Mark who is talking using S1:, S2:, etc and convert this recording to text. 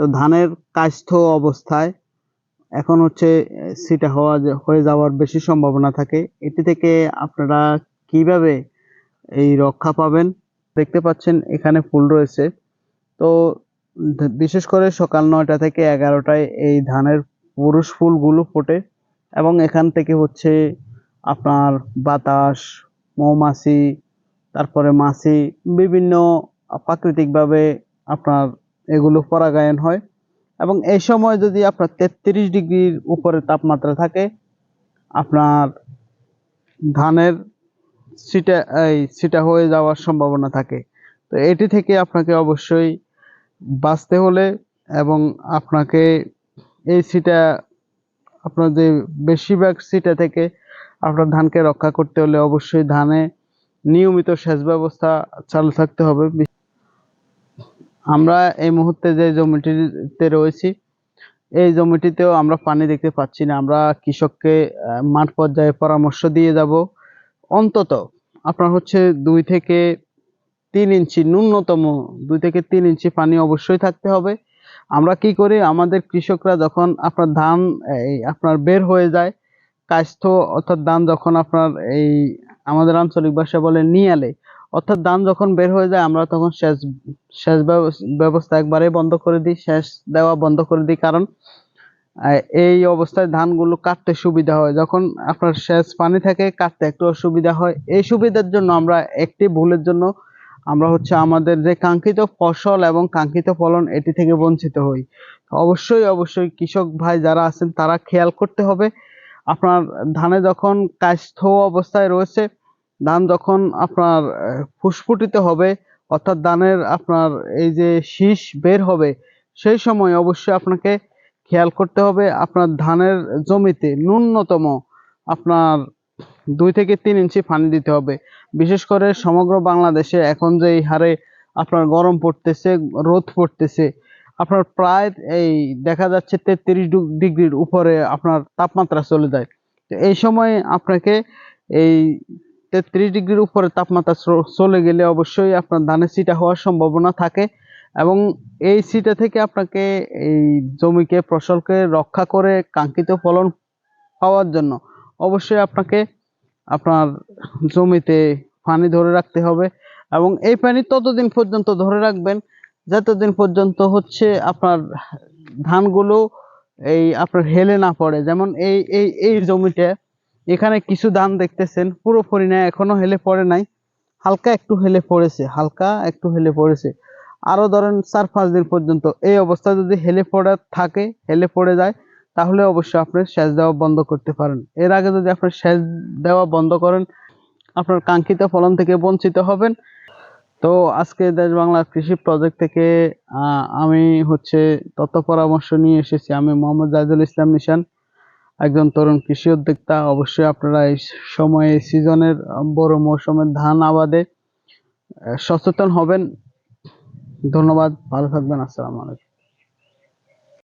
S1: তো ধানের কাষ্ঠ অবস্থায় এখন হচ্ছে সিটা হওয়া হয়ে যাওয়ার বেশি সম্ভাবনা থাকে। এটি থেকে আপনারা কীভাবে এই রক্ষা পাবেন? দেখতে পাচ্ছেন এখানে ফুল রয়েছে। তো বিশেষ করে সকাল নয়টা থেকে এগারোটায় এই ধানের পুরুষ ফুলগুলো ফোটে এবং এখান থেকে হচ্ছে আপনার বাতাস, মৌমাছি, তারপরে মাছি, বিভিন্ন প্রাকৃতিকভাবে আপনার এগুলো পরাগায়ন হয়। এবং এই সময় যদি আপনার তেত্রিশ ডিগ্রির উপরে তাপমাত্রা থাকে, আপনার ধানের সিটা এই সিটা হয়ে যাওয়ার সম্ভাবনা থাকে। তো এটি থেকে আপনাকে অবশ্যই বাঁচতে হলে এবং আপনাকে এই সিটা আপনার যে বেশিরভাগ সিটা থেকে আপনার ধানকে রক্ষা করতে হলে অবশ্যই ধানে নিয়মিত সেচ ব্যবস্থা চালু থাকতে হবে। আমরা এই মুহূর্তে যে জমিটিতে রয়েছি, এই জমিটিতেও আমরা পানি দেখতে পাচ্ছি না। আমরা কৃষককে মাঠ পর্যায়ে পরামর্শ দিয়ে যাব। অন্তত আপনার হচ্ছে দুই থেকে তিন ইঞ্চি, ন্যূনতম দুই থেকে তিন ইঞ্চি পানি অবশ্যই থাকতে হবে। আমরা কি করি, আমাদের কৃষকরা যখন আপনার ধান, এই আপনার বের হয়ে যায় কাষ্ঠ অর্থাৎ ধান যখন আপনার এই আমাদের আঞ্চলিক ভাষা বলে নিয়ালে অর্থাৎ ধান যখন বের হয়ে যায়, আমরা তখন সেচ সেচ ব্যবস- ব্যবস্থা একবারে বন্ধ করে দিই, সেচ দেওয়া বন্ধ করে দিই। কারণ এই অবস্থায় ধানগুলো কাটতে সুবিধা হয়। যখন আপনার সেচ পানি থাকে, কাটতে একটু অসুবিধা হয়। এই সুবিধার জন্য আমরা একটি ভুলের জন্য আমরা হচ্ছে আমাদের যে কাঙ্ক্ষিত ফসল এবং কাঙ্ক্ষিত ফলন, এটি থেকে বঞ্চিত হই। অবশ্যই অবশ্যই কৃষক ভাই যারা আছেন, তারা খেয়াল করতে হবে, আপনার ধানে যখন কাষ্ঠ অবস্থায় রয়েছে ধান যখন আপনার ফুসফুটিত হবে, অর্থাৎ ধানের আপনার এই যে শীষ বের হবে, সেই সময় অবশ্যই আপনাকে খেয়াল করতে হবে আপনার ধানের জমিতে ন্যূনতম আপনার দুই থেকে তিন ইঞ্চি পানি দিতে হবে। বিশেষ করে সমগ্র বাংলাদেশে এখন যে এই হারে আপনার গরম পড়তেছে, রোদ পড়তেছে, আপনার প্রায় এই দেখা যাচ্ছে তেত্রিশ ডিগ্রির উপরে আপনার তাপমাত্রা চলে যায়। তো এই সময় আপনাকে এই তেত্রিশ ডিগ্রির উপরে তাপমাত্রা চলে গেলে অবশ্যই আপনার ধানের সিটা হওয়ার সম্ভাবনা থাকে এবং এই সিটা থেকে আপনাকে এই জমিকে, ফসলকে রক্ষা করে কাঙ্ক্ষিত ফলন পাওয়ার জন্য অবশ্যই আপনাকে আপনার জমিতে পানি ধরে রাখতে হবে এবং এই পানি ততদিন পর্যন্ত ধরে রাখবেন। যতদিন পর্যন্ত হচ্ছে আপনার ধানগুলো এই আপনার হেলে না পড়ে। যেমন এই এই এই জমিতে এখানে কিছু ধান দেখতেছেন, পুরোপুরি না এখনও হেলে পড়ে নাই। হালকা একটু হেলে পড়েছে, হালকা একটু হেলে পড়েছে। আরও ধরেন চার পাঁচ দিন পর্যন্ত এই অবস্থা যদি হেলে পড়ে থাকে, হেলে পড়ে যায়, তাহলে অবশ্যই আপনি সেচ দেওয়া বন্ধ করতে পারেন। এর আগে যদি আপনি সেচ দেওয়া বন্ধ করেন, আপনার কাঙ্ক্ষিত ফলন থেকে বঞ্চিত হবেন। তো আজকে দেশ বাংলা কৃষি প্রজেক্ট থেকে আমি হচ্ছে তথ্য পরামর্শ নিয়ে এসেছি। আমি মোহাম্মদ জাহিদুল ইসলাম নিশান। একজন তরুণ কৃষি উদ্যোক্তা, অবশ্যই আপনারা এই সময়ে সিজনের বড় মৌসুমের ধান আবাদে সচেতন হবেন। ধন্যবাদ, ভালো থাকবেন, আসসালামু আলাইকুম।